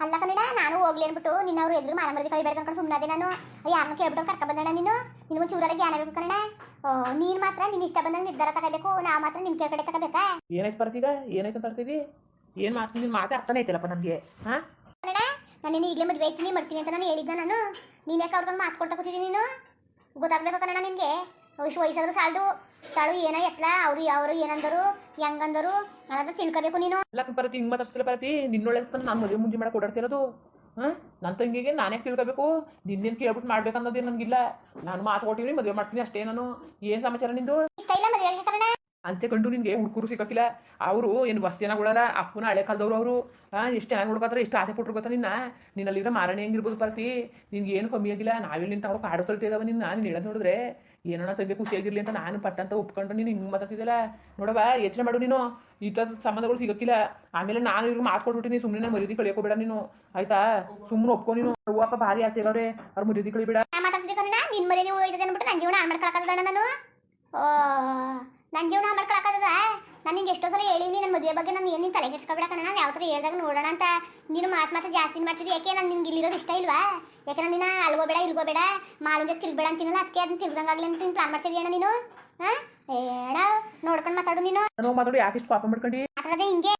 ಅಲ್ಲ ಕನ್ನಡ ನಾನು ಹೋಗ್ಲಿ ಅನ್ಬಿಟ್ಟು ನಿನ್ನ ಅವ್ರು ಎದುರು ಮಾನ ಮರದಿ ಕಳಿಬೇಡ ಅನ್ಕೊಂಡು ಸುಮ್ಮನೆ ನಾನು. ಯಾರನ್ನು ಕೇಳ್ಬಿಟ್ಟು ಕರ್ಕ ಬಂದಣ ನೀನು? ನಿನಗೂ ಚೂರಲ್ಲಿ ಜ್ಞಾನ ಬೇಕು ಕನ್ನಡ. ನೀನ್ ಮಾತ್ರ ನಿನ್ ಇಷ್ಟ ಬಂದಂಗೆ ನಿರ್ಧಾರ ತಗೋಬೇಕು ನಾ ಮಾತ್ರ ನಿನ್ ಕೇಳ್ಕಡೆ ತಗೋಬೇಕಾ? ಏನಾಯ್ತು ಬರ್ತೀಗ? ಏನಾಯ್ತು ಅಂತ ಏನ್ ಏನು ಮಾತು? ನಿನ್ನ ಮಾತು ಅರ್ಥನೇ ಐತಿಲ್ಲಪ್ಪ ನನಗೆ ಹಾಂ? ಕನ್ನಡ ನಾನು ಈಗಲೇ ಮದುವೆ ಆಯ್ತೀನಿ ಮಾಡ್ತೀನಿ ಅಂತ ನಾನು ಹೇಳಿದ್ದೆ ನಾನು. ನೀನು ಯಾಕೆ ಅವ್ರಿಗೆ ಮಾತು ಕೊಡ್ತಾ ಕೂತಿದ್ದೀನಿ ನೀನು? ಗೊತ್ತಾಗ್ಬೇಕು ಕನ್ನಡ ನಿನಗೆ? ವಯಸ್ಸಾದ್ರೂ ಸಾಲದು. ತಾಳು ಏನ ಎತ್ಲ? ಅವರು ಯಾವ್ರು ಏನಂದರು? ಹೆಂಗಂದರು? ಅನ್ನೋದು ತಿಳ್ಕೋಬೇಕು ನೀನು. ಎಲ್ಲ ಬರತಿ ಹಿಂಗೆ ಮಾತಾಡ್ತಿಲ್ಲ ಪರತಿ. ನಿನ್ನೊಳಗೆ ತಂದು ನಾನು ಮದುವೆ ಮುಂಜಿ ಮಾಡಕ್ಕೆ ಓಡಾಡ್ತಿರೋದು ಹಾಂ? ನನ್ನ ತಂಗಿಗೆ ನಾನೇ ತಿಳ್ಕೋಬೇಕು. ನಿನ್ನೇನು ಕೇಳ್ಬಿಟ್ಟು ಮಾಡ್ಬೇಕನ್ನೋದು ನನಗಿಲ್ಲ ನಾನು ಮಾತು ಕೊಟ್ಟಿವ್ರಿ ಮದುವೆ ಮಾಡ್ತೀನಿ ಅಷ್ಟೇ ನಾನು. ಏನು ಸಮಾಚಾರ ನಿಂದು? ಇಷ್ಟ ಇಲ್ಲ ಅಂತೆ ಕಂಡು ನಿನಗೆ ಹುಡುಗರು ಸಿಕ್ಕಿಲ್ಲ ಅವರು ಏನು ಬಸ್ ಜನ ಕೊಡಲ್ಲ ಅಪ್ಪನ ಹಳೆ ಕಾಲದವ್ರು ಅವರು. ಹಾಂ? ಎಷ್ಟು ಚೆನ್ನಾಗಿ ಹುಡುಕತ್ತಾರೆ ಇಷ್ಟು ಆಸೆ ಪಟ್ರು ಗೊತ್ತಾ ನಿನ್ನ? ನಿನ್ನಲ್ಲಿರೋ ಮಾರಣೆ ಹೆಂಗಿರ್ಬೋದು ಪರತಿ. ನಿನ್ಗೆ ಏನು ಕಮ್ಮಿ ಆಗಿಲ್ಲ. ನಾವೆಲ್ಲಿ ನಿಂತ ಅವ್ರು ಕಾಡು ತೊಳ್ತಿದ್ದಾವ ನಿನ್ನ. ನೀನು ಹೇಳೋದು ನೋಡಿದ್ರೆ ಏನೋ ತಂದೆ ಖುಷಿಯಾಗಿರ್ಲಿ ಅಂತ ನಾನು ಪಟ್ಟಂತ ಒಪ್ಕೊಂಡು ನೀನು ಹಿಂಗೆ ಮಾತಾಡ್ತಿದ್ದಲ್ಲ ನೋಡವ ಯೋಚನೆ ಮಾಡು ನೀನು. ಈ ಥರದ ಸಂಬಂಧಗಳು ಸಿಗಕ್ಕಿಲ್ಲ. ಆಮೇಲೆ ನಾನು ಇವ್ರಿಗೆ ಮಾತು ಕೊಟ್ಬಿಟ್ಟಿನಿ ಸುಮ್ಮನೆ ನಾನು ಮರ್ಯಾದೆ ಕಳಿಯೋಕೋಬೇಡ ನೀನು. ಆಯ್ತಾ? ಸುಮ್ಮನೆ ಒಪ್ಕೊ ನೀನು. ಅಪ್ಪ ಭಾರಿ ಆಸೆ ಆಗವ್ರೆ ಅವ್ರ ಮರ್ಯಾದೆ ಕಳಿಬೇಡ ನಿನ್ನ ಮರ್ಯಾದೆ ಹೋಯ್ತದೆ ಅಂದ್ಬಿಟ್ಟು ನನ್ನ ಜೀವನ ಮಾಡ್ಕೊಳಕ್ಕದ ನಾನು? ನನ್ನ ಜೀವನ ಮಾಡ್ಕೊಳಕ್ಕದ ನಾನು ನಿಂಗೆ ಎಷ್ಟೋ ಸಲ ಹೇಳಿನಿ ನನ್ನ ಮದುವೆ ಬಗ್ಗೆ ನಾನು ಏನು ತಲೆ ಕೆಡ್ಸ್ಕೊಬೇಡ ನಾನು ಯಾವ ಥರ ಹೇಳ್ದಾಗ ನೋಡೋಣ ಅಂತ. ನೀನು ಮಾತು ಮಾತ್ರ ಜಾಸ್ತಿ ಮಾಡ್ತಿದ್ದೆ ಯಾಕೆ ನಾನು ನಿನ್ಗೆ ಇಲ್ಲಿರೋದು ಇಷ್ಟ ಇಲ್ವಾ? ಯಾಕೆ ನಾನು ನಿನ್ನ ಅಲ್ಗೋಬೇಡ ಇಲ್ಗೋಬೇಡ ಮಾಲು ಜೊತೆ ತಿಳ್ಬೇಡ ಅಂತೀನಲ್ಲ ಅದಕ್ಕೆ ಅದನ್ನ ಆಗಲಿ ಅಂತ ನೀನು ಪ್ಲಾನ್ ಮಾಡ್ತಿದ್ದೀಯಣ್ಣ ನೀನು? ಹಾಂ ಏಡ ನೋಡ್ಕೊಂಡು ಮಾತಾಡು ನೀನು. ನಾನು ಮಾತಾಡು ಯಾಕೆ ಇಷ್ಟು ಪಾಪ ಮಾಡ್ಕೊಂಡು? ಮಾತಾಡದೆ ಹಿಂಗೆ.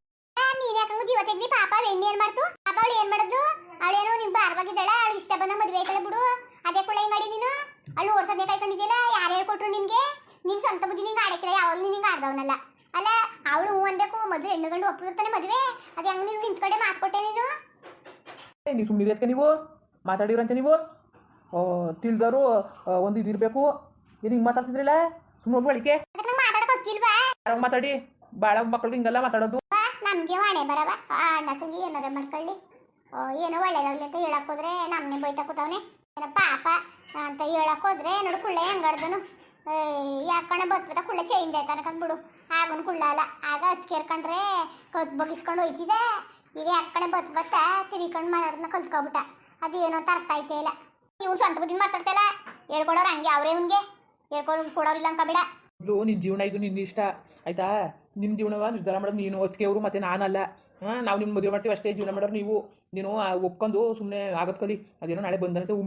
ನೀನು ಯಾಕಂಗೂ ಜೀವ ತೆಗ್ದಿ ಪಾಪ ಬೆಣ್ಣೆ ಏನ್ ಮಾಡ್ತು? ಪಾಪ ಅವಳು ಏನ್ ಮಾಡುದು? ಅವಳೇನೋ ನಿಮ್ ಬಾರ್ವಾಗಿದ್ದಾಳೆ ಅವಳು ಇಷ್ಟ ಬಂದ ಮದುವೆ ಆಯ್ತಾಳೆ ಬಿಡು. ಅದೇ ಕೂಡ ಮಾಡಿ ನೀನು. ಅಲ್ಲಿ ಓಡ್ಸೋದೇ ಕಾಯ್ಕೊಂಡಿದ್ದಿಲ್ಲ ಯಾರು ಹೇಳ್ಕೊಟ್ರು ನಿನ್ಗೆ? ನಿನ್ ಸ್ವಂತ ಬುದ್ಧಿ ನಿಂಗೆ ಆಡಕ್ಕಿಲ್ಲ ಯಾವಾಗಲೂ ನಿಂಗೆ ಆಡ್ದವನಲ್ಲ. ಅವಳು ಹೂ ಅನ್ಬೇಕು ಮದ್ವೆ ಹೆಣ್ಣು ಗಂಡು ಒಪ್ಪಿರ್ತಾನೆ ಮದುವೆ. ಅದು ಹೆಂಗ್ ನೀನು ಕಡೆ ಮಾತ್ಕೊಟ್ಟೆ ನೀನು? ನೀವು ಸುಮ್ಮನೆ ಅದಕ್ಕೆ ನೀವು? ಮಾತಾಡಿರಂತೆ ನೀವು? ತಿಳಿದವರು ಒಂದು ಇದಿರಬೇಕು ಏನು ಹಿಂಗೆ ಮಾತಾಡ್ತಿದ್ರಿಲ್ಲ? ಸುಮ್ಮನೆ ನಂಗೆ ಮಾತಾಡಕ್ ಯಾವಾಗ ಮಾತಾಡಿ. ಬಾಳ ಮಕ್ಕಳಿಗೆ ಹಿಂಗೆಲ್ಲ ಮಾತಾಡೋದು. ನಮ್ಗೆ ವಾಣೆ ಬರವ. ಅಣ್ಣ ತಂಗಿ ಏನಾರ ಮಾಡ್ಕೊಳ್ಳಿ. ಏನೋ ಒಳ್ಳೇದಾಗ್ಲಿ ಅಂತ ಹೇಳಕ್ ಹೋದ್ರೆ ನಮ್ಮನೆ ಬೈತಾ ಕೂತವನೆ. ಪಾಪ ಅಂತ ಹೇಳಕ್ ಹೋದ್ರೆ ನೋಡು ಕುಳ್ಳೆ ಹೆಂಗಡ್ದನು ಯಾಕಣ ಬತ್ಬತ್ತ ಕುಳ್ಳ ಚೇಂಜ್ ಆಯ್ತಾನ ಕಂದ್ಬಿಡು ಆಗನ್ ಕುಳ್ಳ ಅಲ್ಲ ಆಗ ಹತ್ ಕೇರ್ಕೊಂಡ್ರೆ ಕತ್ ಬಗಿಸ್ಕೊಂಡು ಹೋಯ್ತಿದೆ. ಈಗ ಯಾಕಣೆ ಬತ್ ಬತ್ತ? ತಿರ್ಕೊಂಡು ಮಾತಾಡೋದನ್ನ ಕಲ್ತ್ಕೊಬಿಟ್ಟ. ಅದೇನೋ ಅಂತ ಅರ್ಥ ಆಯ್ತೇ ಇಲ್ಲ. ಇವ್ನು ಸ್ವಂತ ಬುದ್ಧಿ ಮಾತಾಡ್ತಲ್ಲ ಹೇಳ್ಕೊಡೋರು ಹಂಗೆ ಅವ್ರೇ ಇವ್ನಿಗೆ. ಹೇಳ್ಕೊಡೋರು ಕೊಡೋರಿಲ್ಲ ಅಂತ ಬಿಡ. ನಿನ್ ಜೀವನ, ಇದು ನಿನ್ನ ಇಷ್ಟ. ಆಯ್ತಾ? ನಿಮ್ಮ ಜೀವನವ ನಿರ್ಧಾರ ಮಾಡೋದು ನೀನು. ಒತ್ತಿಗೆ ಅವರು ಮತ್ತೆ ನಾನಲ್ಲ. ಹಾಂ, ನಾವು ನಿಮ್ಮ ಮದುವೆ ಮಾಡ್ತೀವಿ ಅಷ್ಟೇ ಜೀವನ ಮಾಡೋರು ನೀವು. ನೀನು ಒಪ್ಕೊಂಡು ಸುಮ್ಮನೆ ಆಗತ್ಕೊಳ್ಳಿ ಅದೇನೋ ನಾಳೆ ಬಂದಂತೆ ಹೂ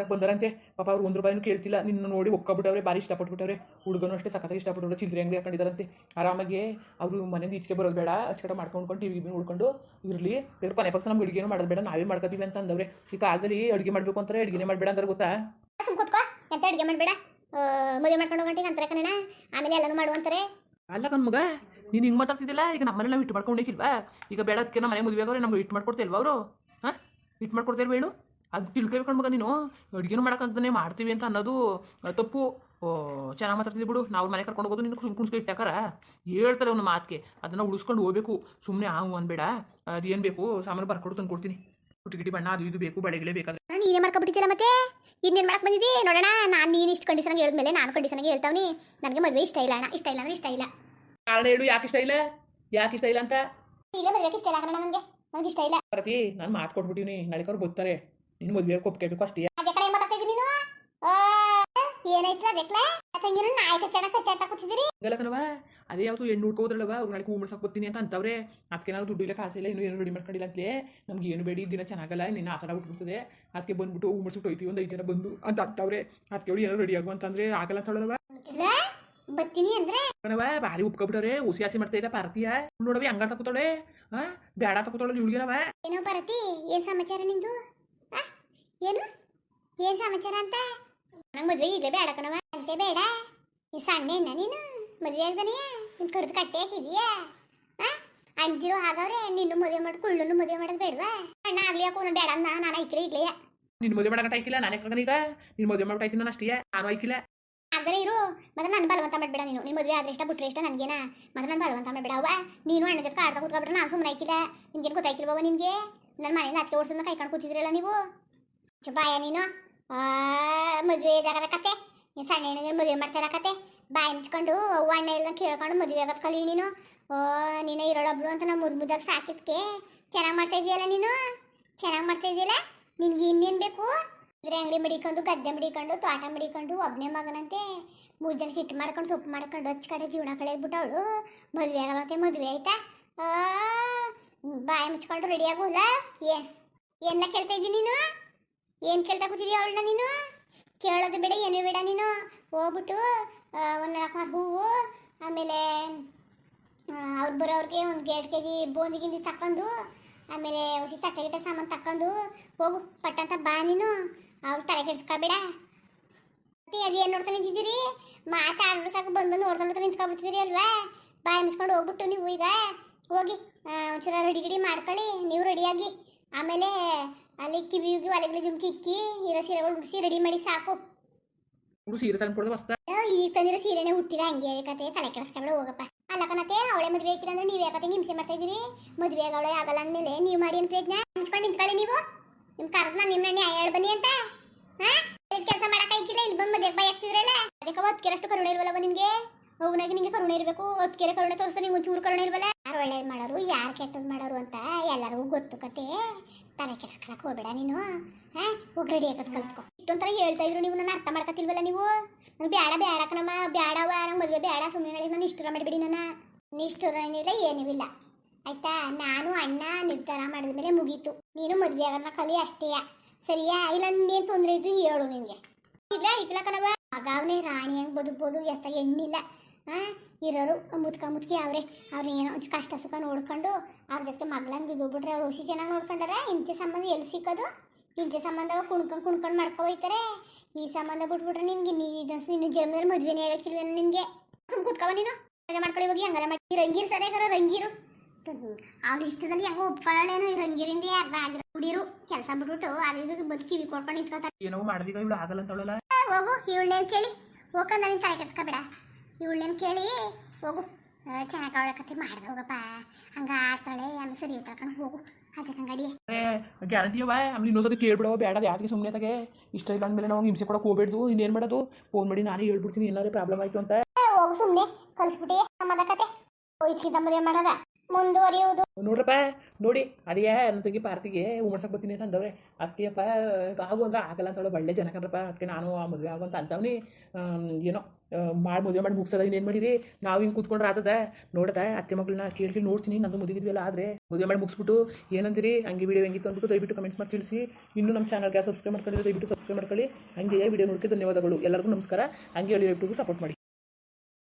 ಮೆಣ್ಸಕ್ಕೆ ಬಂದರಂತೆ. ಪಾಪ ಅವ್ರು ಒಂದು ರೂಪಾಯಿನೂ ಕೇಳ್ತಿಲ್ಲ. ನಿನ್ನ ನೋಡಿ ಒಪ್ಕೊಬಿಟ್ಟವ್ರೆ ಭಾರಿ ಇಷ್ಟಪಟ್ಬಿಟ್ಟವ್ರೆ. ಹುಡುಗನು ಅಷ್ಟೇ ಸಖತ್ತಾಗಿ ಇಷ್ಟಪಟ್ಟವ್ರೆ ಚಿಲ್ಲರೆ ಅಂಗಡಿ ಹಾಕೊಂಡಿದ್ದಾರಂತೆ. ಆರಾಮಾಗಿ ಅವರು ಮನೆಯಿಂದ ಈಚೆಗೆ ಬರೋದು ಬೇಡ. ಅಚ್ಚಕಡೆ ಮಾಡ್ಕೊಂಡು ಟಿ ವಿ ನೋಡ್ಕೊಂಡು ಇರಲಿ. ಬೇರೆ ಕೊನೆ ಪಕ್ಷ ನಮ್ಗೆ ಅಡುಗೆನೂ ಮಾಡೋದು ಬೇಡ. ನಾವೇ ಮಾಡ್ಕೋತೀವಿ ಅಂತ ಅಂದವ್ರೆ. ಈ ಕಾಲದಲ್ಲಿ ಅಡುಗೆ ಮಾಡಬೇಕು ಅಂತಾರೆ ಅಡುಗೆನೇ ಮಾಡಬೇಡ ಅಂದ್ರೆ ಗೊತ್ತಾ? ಎಂತ ಅಡುಗೆ ಮಾಡಬೇಡ? ಮದುವೆ ಮಾಡ್ಕೊಂಡು ಹೋಗಂಟಿ ಅಂತಾರೆ ಕಣ ಆಮೇಲೆ ಎಲ್ಲನೂ ಮಾಡುವಂತಾರೆ ಅಲ್ಲ ಮಗ ನೀನು ಹಿಂಗೆ ಮಾತಾಡ್ತಿದ್ದಿಲ್ಲ? ಈಗ ನಮ್ಮನೆ ನಾವು ಇಟ್ಟು ಮಾಡ್ಕೊಂಡಿಕ್ಕಿಲ್ವಾ ಈಗ ಬೇಡ ಅದಕ್ಕೆ ನಮ್ಮ ಮನೆ ಮದುವೆ ಆಗೋರೆ ನಮ್ಗೆ ಇಟ್ಟು ಮಾಡ್ಕೊಡ್ತಿಲ್ವಾ ಅವರು? ಹಾಂ? ಇಟ್ಟು ಮಾಡ್ಕೊಡ್ತಿಲ್ವ ಹೇಳು? ಅದು ತಿಳ್ಕೊಬೇಕು ಮಗ ನೀನು. ಅಡುಗೆನೂ ಮಾಡೋಕ್ಕಂತಾನೆ ಮಾಡ್ತೀವಿ ಅಂತ ಅನ್ನೋದು ತಪ್ಪು. ಓ ಚೆನ್ನಾಗಿ ಮಾತಾಡ್ತಿದ್ದಿ ಬಿಡು. ನಾವು ಮನೆ ಕರ್ಕೊಂಡು ಹೋಗೋದು ನಿನ್ನ ಸುಮ್ ಇಟ್ಟಾಕಾರ ಹೇಳ್ತಾರೆ ಅವ್ನ ಮಾತಿಗೆ. ಅದನ್ನು ಉಳಿಸ್ಕೊಂಡು ಹೋಗ್ಬೇಕು. ಸುಮ್ಮನೆ ಹಾವು ಅನ್ಬೇಡ. ಅದೇನು ಬೇಕು? ಸಾಮಾನು ಬರ್ಕೊಡು ತಂದು ಕೊಡ್ತೀನಿ. ಗಿಟಿ ಬಣ್ಣ ಅದು ಇದು ಬೇಕು ಬಳೆಗಳೇ ಬೇಕಾದ್ರೆ. ನಾನು ಏನೇ ಮಾಡ್ಕೊಬಿಟ್ಟಿದ್ದೀರ ಮತ್ತೆ? ಇನ್ನೇನು ಮಾಡಕ್ಕೆ ಬಂದಿದ್ದಿ? ನೋಡೋಣ ನಾನು ನೀನು ಇಷ್ಟು ಕಂಡೀಷನ್ಗೆ ಹೇಳಿದ್ಮೇಲೆ ನಾನು ಕಂಡೀಷನ್ಗೆ ಹೇಳ್ತಾವ್ನಿ. ನನಗೆ ಮದುವೆ ಇಷ್ಟ ಇಲ್ಲ ಅಣ್ಣ. ಇಷ್ಟ ಇಲ್ಲ ಅಂದ್ರೆ ಇಷ್ಟ ಇಲ್ಲ. ಕಾರಣ ಹೇಳು ಯಾಕೆ ಇಷ್ಟ ಇಲ್ಲ? ಯಾಕೆ ಇಷ್ಟ ಇಲ್ಲ ಅಂತ? ಈಗ ಮದುವೆಗೆ ಇಷ್ಟ ಇಲ್ಲ ನನಗೆ. ನನಗೆ ಇಷ್ಟ ಇಲ್ಲ. ಪ್ರತಿ ನಾನು ಮಾತು ಕೊಟ್ಬಿಟ್ಟಿವ್ನಿ ನಾಳೆ ಅವ್ರು ಬರ್ತಾರೆ ನಿನ್ನ ಮದುವೆ ಒಪ್ಕೋಬೇಕು ಅಷ್ಟೇ. ಅದೇ ಕಡೆ ಮಾತಾಡ್ತಿದ್ದಿ ನೀನು ಏನಾಯ್ತು ಅದಕ್ಕೆ ತಂಗಿನ ಕಚ್ಚಾಟ ಅದೇ ಯಾವತ್ತು ಹೆಣ್ಣು ಹುಡ್ಕೋದ್ರಲ್ಲವ ಅವ್ರು ನಾಳೆ ಹೂ ಮಾಡ್ಸಕ್ಕೆ ಬರ್ತೀನಿ ಅಂತ ಅಂತವ್ರೆ. ಅದಕ್ಕೆ ನಾವು ದುಡ್ಡು ಇಲ್ಲ ಕಾಸಿಲ್ಲ ಇನ್ನೂ ಏನು ರೆಡಿ ಮಾಡ್ಕೊಂಡಿಲ್ಲ ಅಂತಲೇ. ನಮ್ಗೆ ಏನು ಬೇಡಿ ದಿನ ಚೆನ್ನಾಗಲ್ಲ ನಿನ್ನ ಆಸಡ ಬಿಟ್ಬಿಡ್ತದೆ. ಅದಕ್ಕೆ ಬಂದ್ಬಿಟ್ಟು ಹೂ ಮಾಡ್ಸ್ಬಿಟ್ಟು ಹೋಯ್ತೀವಿ ಒಂದು ಐದು ಜನ ಬಂದು ಅಂತ ಅಂತವ್ರೆ. ಅದಕ್ಕೆ ಅವ್ರು ಏನೋ ರೆಡಿ ಆಗು ಅಂತಂದ್ರೆ ಆಗಲ್ಲ ಅಂತಳವ ಬತ್ತೀನಿ ಅಂದ್ರೆ. ಕಣವ ಭಾರಿ ಉಪ್ಕೊಬಿಟ್ಟವ್ರೆ ಹುಸಿ ಆಸೆ ಮಾಡ್ತಾ ಇದ್ದ ಪಾರ್ತಿಯ ನೋಡವಿ ಹಂಗಾಡ್ತಾ ಕೂತಾಳೆ ಹಾ ಬೇಡ ತಗೋತಾಳೆ ಇವಳಿಗೆನವ ಏನೋ ಬರತಿ ಏನ್ ಸಮಾಚಾರ ನಿಂದು? ಏನು? ಏನ್ ಸಮಾಚಾರ ಅಂತ? ನಂಗೆ ಮದ್ವೆ ಈಗ ಬೇಡ ಕಣವ ಅಂತೆ ಬೇಡ. ಈ ಸಣ್ಣ ಹೆಣ್ಣ ನೀನು ಮದ್ವೆ ಆಗ್ದಾನೆಯಾ? ನಿನ್ ಕಡ್ದು ಕಟ್ಟೆ ಹಾಕಿದೀಯಾ? ಅಂತಿರೋ ಹಾಗಾದ್ರೆ ನಿನ್ನ ಮದುವೆ ಮಾಡಿ ಕುಳ್ಳನ್ನು ಮದುವೆ ಮಾಡೋದು ಬೇಡವಾ? ಅಣ್ಣ ಆಗ್ಲಿ ಯಾಕೋ ಬೇಡ ಅಂದ ನಾನು ಐಕ್ರೆ ಇಗ್ಲೇ ನಿನ್ನ ಮದುವೆ ಮಾಡಕ್ಕೆ ನಾನು ನಾನೇ ಈಗ ನಿನ್ನ ಮದುವೆ ಮಾಡ್ಬಿಟ್ಟು ಆಯ್ತು ನಾನು ಅಷ್ಟೇ ನಾನು ಆಯ್ಕಿಲ್ಲ. ಆದರೆ ಇರು. ಮತ್ತೆ ನಾನು ಬಲವಂತ ಮಾಡ್ಬೇಡ ನೀನು. ನಿನ್ನ ಮದುವೆ ಆದ್ರೆ ಇಷ್ಟ ಬಿಟ್ರೆ ಇಷ್ಟ ನನಗೇನ? ಮತ್ತೆ ನಾನು ಬಲವಂತ ಮಾಡ್ಬೇಡ ಅವ್ವ. ನೀನು ಅಣ್ಣ ಜೊತೆ ಆಡ್ತಾ ಕೂತ್ಕೊಬಿಟ್ರೆ ನಾನು ಸುಮ್ಮನೆ ಆಯ್ಕಿಲ್ಲ. ನಿಮ್ಗೇನು ಬಾಬಾ ನಿಮಗೆ ನನ್ನ ಮನೆಯಿಂದ ಆಚೆ ಓಡಿಸೋದನ್ನ ಕೈಕೊಂಡು ಕೂತಿದ್ರಲ್ಲ ನೀವು? ಬಾಯ ನೀನು? ಮದುವೆ ಇದಾಗದ ಕತೆ? ನೀನು ಸಣ್ಣ ಹೆಣ್ಣಿಗೆ ಮದುವೆ ಮಾಡ್ತಾರ ಕತೆ? ಬಾಯಿ ಮುಚ್ಕೊಂಡು ಅಣ್ಣ ಹೇಳ್ದಂಗೆ ಕೇಳ್ಕೊಂಡು ಮದುವೆ ಆಗೋದು ಕಲಿ ನೀನು? ಓ, ನೀನು ಇರೋಳೊಬ್ಳು ಅಂತ ನಾವು ಮುದ್ದು ಮುದ್ದಾಗಿ ಸಾಕಿದ್ಕೆ. ಚೆನ್ನಾಗಿ ಮಾಡ್ತಾ ಇದೆಯಲ್ಲ ನೀನು? ಚೆನ್ನಾಗಿ ಮಾಡ್ತಾ ಇದೆಯಲ್ಲ? ನಿನ್ಗೆ ಇನ್ನೇನು ಬೇಕು? ಇದ್ರೆ ಅಂಗಡಿ ಮಡಿಕೊಂಡು, ಗದ್ದೆ ಮಡಿಕೊಂಡು, ತೋಟ ಮಡಿಕೊಂಡು ಒಬ್ಬನೇ ಮಗನಂತೆ. ಮೂರು ಜನ ಹಿಟ್ಟು ಮಾಡ್ಕೊಂಡು, ಸೊಪ್ಪು ಮಾಡ್ಕೊಂಡು, ಹಚ್ಚ ಕಡೆ ಜೀವನ ಕಳೆದ್ಬಿಟ್ಟು ಅವಳು. ಮದುವೆ ಆಗಲ್ಲಂತೆ ಮದುವೆ ಆಯ್ತಾ? ಬಾಯಿ ಮುಚ್ಕೊಂಡು ರೆಡಿ ಆಗೋಲ್ಲ ಏನು? ಏನ್ಲ ಕೇಳ್ತಾ ಇದ್ದೀನಿ ನೀನು? ಏನ್ ಕೇಳ್ತಾ ಕೂತಿದ್ಯಾ ಅವಳನ್ನ ನೀನು? ಕೇಳೋದು ಬೇಡ, ಏನು ಬೇಡ ನೀನು. ಹೋಗ್ಬಿಟ್ಟು ಒಂದು ನಾಲ್ಕು ಮಾರು ಹೂವು, ಆಮೇಲೆ ಅವ್ರು ಬರೋರಿಗೆ ಒಂದು ಎರಡು ಕೆ ಜಿ ಬೂಂದಿ ಗಿಂದಿ ತಕೊಂಡು ಆಮೇಲೆ ಹೊಸಿ ತಟ್ಟೆ ಗಿಟ್ಟೆ ಸಾಮಾನು ತಕೊಂಡು ಹೋಗು ಪಟ್ಟಂತ ಬಾ ನೀನು. ಅವ್ರು ತಲೆ ಕೆಡಿಸ್ಕೊಬೇಡ ಮತ್ತೆ ಅದೇನು ನೋಡ್ತಾ ನಿಂತಿದ್ದೀರಿ? ಮಾತಾಡ್ಬಿಟ್ಟು ಸಾಕು, ಬಂದು ಬಂದು ನೋಡ್ತಾ ನಿಂತ್ಕೊಬಿಡ್ತಿದ್ದೀರಿ ಅಲ್ವಾ? ಬಾಯಿ ಮುಚ್ಕೊಂಡು ಹೋಗ್ಬಿಟ್ಟು ನೀವು ಈಗ ಹೋಗಿ ಒಂಚೂರ ರೆಡಿ ಗಿಡಿ ಮಾಡ್ಕೊಳ್ಳಿ, ನೀವು ರೆಡಿಯಾಗಿ. ಆಮೇಲೆ ಅಲ್ಲಿ ಕಿವಿಗೆ ಒಲೆಗಳು ಜುಮ್ಕಿ ಇಕ್ಕಿ ಇರೋ ಸೀರೆಗಳು ಉಡಿಸಿ ರೆಡಿ ಮಾಡಿ ಸಾಕು. ಹುಡು ಸೀರೆ ತಂದು ಕೊಡೋದು ಹೊಸ್ತ ಅಯ್ಯೋ, ಈಗ ತಂದಿರೋ ಸೀರೆನೇ ಹುಟ್ಟಿದ ಹಂಗೆ ಕತೆ. ತಲೆ ಕೆಡಿಸ್ಕೊಬೇಡ ಹೋಗಪ್ಪ. ಅಲ್ಲ ಕಣತೆ ಅವಳೆ ಮದುವೆ ಹಾಕಿಲ್ಲ ಅಂದ್ರೆ ನೀವು ಯಾಕತ್ತೆ ಹಿಂಸೆ ಮಾಡ್ತಾ ಇದೀರಿ ಮದುವೆ ಅವಳೆ ಆಗಲ್ಲ ಅಂದಮೇಲೆ ನೀವು ಮಾಡಿ ಏನು ಪ್ರಯತ್ನ? ಹಂಚ್ಕೊಂಡು ನಿಂತ್ಕೊಳ್ಳಿ ನೀವು. ನಿಮ್ ಕರೆದ್ ನಾನು ನಿಮ್ಮ ನ್ಯಾಯ ಹೇಳ್ ಬನ್ನಿ ಅಂತ. ಹಾ? ಕೆಲಸ ಮಾಡಕ ಐತಿಲ್ಲ ಇಲ್ಲಿ ಬಂದು ಮದುವೆ ಬಾಯ್ ಆಗ್ತಿದ್ರಲ್ಲ ಅದಕ್ಕೆ ಒತ್ತಿರಷ್ಟು ಕರುಣೆ ಇಲ್ವಲ್ಲವ ನಿಮ್ಗೆ? ಹೋಗ್ನಾಗ ನಿಂಗೆ ಕರುಣೆ ಇರಬೇಕು ಒತ್ಕೆರೆ ಕರುಣೆ ತೋರಿಸ್ತಾ ನಿಂಗೆ ಒಂಚೂರು ಕರುಣೆ ಇಲ್ವಲ್ಲ ಯಾರು ಒಳ್ಳೇದು ಮಾಡೋರು, ಯಾರು ಕೆಟ್ಟದ್ದು ಮಾಡೋರು ಅಂತ ಎಲ್ಲರಿಗೂ ಗೊತ್ತು ಕತೆ. ತಲೆ ಕೆಡ್ಸ್ಕೊಳಕ್ ಹೋಗ್ಬೇಡ ನೀನು, ಹಾಂ? ಹೋಗಿ ರೆಡಿ ಆಗೋದು ಕಲ್ತ್ಕೊ. ಇಷ್ಟೊಂಥರ ಹೇಳ್ತಾ ಇದ್ರು ನೀವು ನನ್ನ ಅರ್ಥ ಮಾಡ್ಕೊತಿಲ್ವಲ್ಲ ನೀವು? ನಾನು ಬೇಡ ಬೇಡ ಕಣಮ್ಮ ಬೇಡವ ನಂಗೆ ಮದುವೆ ಬೇಡ ಸುಮ್ಮನೆ ಹೇಳಿ ನಾನು ನಿಷ್ಠುರ ಮಾಡಿಬಿಡಿ ನನ್ನ. ನಿಷ್ಠುರ ಏನಿಲ್ಲ, ಏನೂ ಇಲ್ಲ. ಆಯ್ತಾ? ನಾನು, ಅಣ್ಣ, ನಿರ್ಧಾರ ಮಾಡಿದ ಮೇಲೆ ಮುಗೀತು. ನೀನು ಮದುವೆ ಆಗೋದನ್ನ ಕಲಿ ಅಷ್ಟೇ. ಸರಿಯಾ? ಇಲ್ಲ ನೀನು ತೊಂದರೆ ಇದ್ದು ಹೇಳು ನಿನಗೆ ಇಲ್ಲ ಇಲ್ಲ ಕಣವ ಮಗ ಅವನೇ ರಾಣಿ ಹೆಂಗೆ ಬದುಕ್ಬೋದು, ಎಷ್ಟಾಗಿ ಹೆಣ್ಣಿಲ್ಲ. ಇರೋರು ಮುತ್ಕ ಮುತ್ಕಿ ಅವ್ರೆ. ಅವ್ರನ್ನ ಏನೋ ಒಂದು ಕಷ್ಟ ಸುಖ ನೋಡ್ಕೊಂಡು ಅವ್ರ ಜೊತೆ ಮಗ್ಳಂಗೆ ಇದ್ಬಿಟ್ರೆ ಅವ್ರು ಹುಸಿ ಚೆನ್ನಾಗಿ ನೋಡ್ಕೊಂಡಾರೆ. ಇಂಥ ಸಂಬಂಧ ಎಲ್ಲಿ ಸಿಕ್ಕೋದು? ಇಂಥ ಸಂಬಂಧ ಕುಣ್ಕೊಂಡು ಕುಣ್ಕೊಂಡು ಮಾಡ್ಕೊ ಹೋಯ್ತಾರೆ. ಈ ಸಂಬಂಧ ಬಿಟ್ಬಿಟ್ರೆ ನಿನ್ಗೆ ನೀ ನಿನ್ನ ಜನ್ಮದಲ್ಲಿ ಮದುವೆನೇ ಆಗಕ್ಕಿಲ್ವೇನೋ ನಿನಗೆ? ಸುಮ್ ಕೂತ್ಕವ ನೀನು. ಮಾಡ್ಕೊಳ್ಳಿ ಹೋಗಿ ಹಂಗಾರ ಮಾಡಿ. ರಂಗೀರು ಸರಿಯಾಗಾರ ರಂಗೀರು? ಅವ್ರ ಇಷ್ಟದಲ್ಲಿ ಹೆಂಗೋ ಒಪ್ಕೊಳ್ಳೇನೋ ಈ ರಂಗೀರಿಂದ ಅರ್ಧ ಆಗಿರೋ ಹುಡಿರು ಕೆಲಸ ಬಿಟ್ಬಿಟ್ಟು ಅದು ಬಂದು ಕಿವಿ ಕೊಡ್ಕೊಂಡು ನಿಂತ್ಕೊತಾರೆ. ಏನೋ ಮಾಡಿದೀಗ ಇವಳು ಆಗಲ್ಲ ಅಂತ ಹೋಗು ಇವಳೇನು ಕೇಳಿ. ಹೋಗ್ಕೊಂಡು ನಾನು ತಲೆ ಕೆಡ್ಸ್ಕೊಬೇಡ ಇವಳೇನು ಕೇಳಿ ಹೋಗು. ಚೆನ್ನಾಗಿ ಅವಳ ಕತೆ ಮಾಡ್ದೆ ಹೋಗಪ್ಪ. ಹಂಗ ಆಡ್ತಾಳೆ ಆಮೇಲೆ ಸರಿ ತಕೊಂಡು ಹೋಗು. ಅದಕ್ಕೆ ಹಂಗಡಿ. ಗ್ಯಾರಂಟಿ ಅವ ಆಮೇಲೆ ಇನ್ನೊಂದ್ಸತಿ ಕೇಳ್ಬಿಡವ ಬೇಡ ಅದು ಯಾಕೆ ಸುಮ್ಮನೆ ತಗೆ ಇಷ್ಟ ಇಲ್ಲ ಅಂದಮೇಲೆ ನಾವು ಹಿಂಸೆ ಕೊಡಕ್ಕೆ ಹೋಗ್ಬೇಡ್ದು ಇನ್ನೇನು ಮಾಡೋದು? ಫೋನ್ ಮಾಡಿ ನಾನೇ ಹೇಳ್ಬಿಡ್ತೀನಿ ಏನಾದ್ರು ಪ್ರಾಬ್ಲಮ್ ಆಯಿತು ಅಂತ. ಹೋಗು ಸುಮ್ಮನೆ ಕಲಿಸ್ಬಿಟ್ಟಿ ನಮ್ಮದ ಕತೆ. ಹೋಯ್ತು ಮದುವೆ ಮಾಡೋದ ಮುಂದುವರಿಯುವುದು. ನೋಡ್ರಪ್ಪ, ನೋಡಿ, ಅದೇ ತಂಗಿ ಪಾರ್ತಿಗೆ ಉಮರ್ಸಕ್ಕೆ ಬರ್ತೀನಿ ಅಂತ ಅಂದವ್ರೆ. ಅತ್ತೆಯಪ್ಪ ಆಗು ಅಂದ್ರೆ ಆಗಲ್ಲ ಅಂತೇಳೋ ಒಳ್ಳೆ ಜನ ಅದಕ್ಕೆ ನಾನು ಆ ಮದುವೆ ಆಗು ಅಂತ ಅಂತವ್ನಿ. ಏನೋ ಮಾಡಿ ಮದುವೆ ಮಾಡಿ ಮುಗಿಸೋದ, ಇನ್ನೇನು ಮಾಡಿರಿ ನಾವು ಹಿಂಗೆ ಕೂತ್ಕೊಂಡ್ರೆ ಆತದ? ನೋಡದ, ಅತ್ತೆ ಮಗಳನ್ನ ಕೇಳಿ ನೋಡ್ತೀನಿ, ನಂದು ಅಲ್ಲ ಆದರೆ. ಮದುವೆ ಮಾಡಿ ಮುಗಿಸ್ಬಿಟ್ಟು, ಏನಂದಿರಿ? ಹಂಗೆ ವಿಡಿಯೋ ಹೆಂಗಿತ್ತು ಅಂದ್ಬಿಟ್ಟು ದಯವಿಟ್ಟು ಕಮೆಂಟ್ಸ್ ಮಾಡಿ ತಿಳಿಸಿ. ಇನ್ನೂ ನಮ್ಮ ಚಾನಲ್ಗೆ ಸಬ್ಸ್ಕ್ರೈಬ್ ಮಾಡ್ಕೊಳ್ಳಿ ದಯವಿಟ್ಟು ಸಬ್ಸ್ಕ್ರೈಬ್ ಮಾಡ್ಕೊಳ್ಳಿ. ಹಂಗೆ ವಿಡಿಯೋ ನೋಡೋಕ್ಕೆ ಧನ್ಯವಾದಗಳು. ಎಲ್ಲರಿಗೂ ನಮಸ್ಕಾರ. ಹಂಗೆ ಯೂಟ್ಯೂಬ್ಗೆ ಸಪೋರ್ಟ್ ಮಾಡಿ.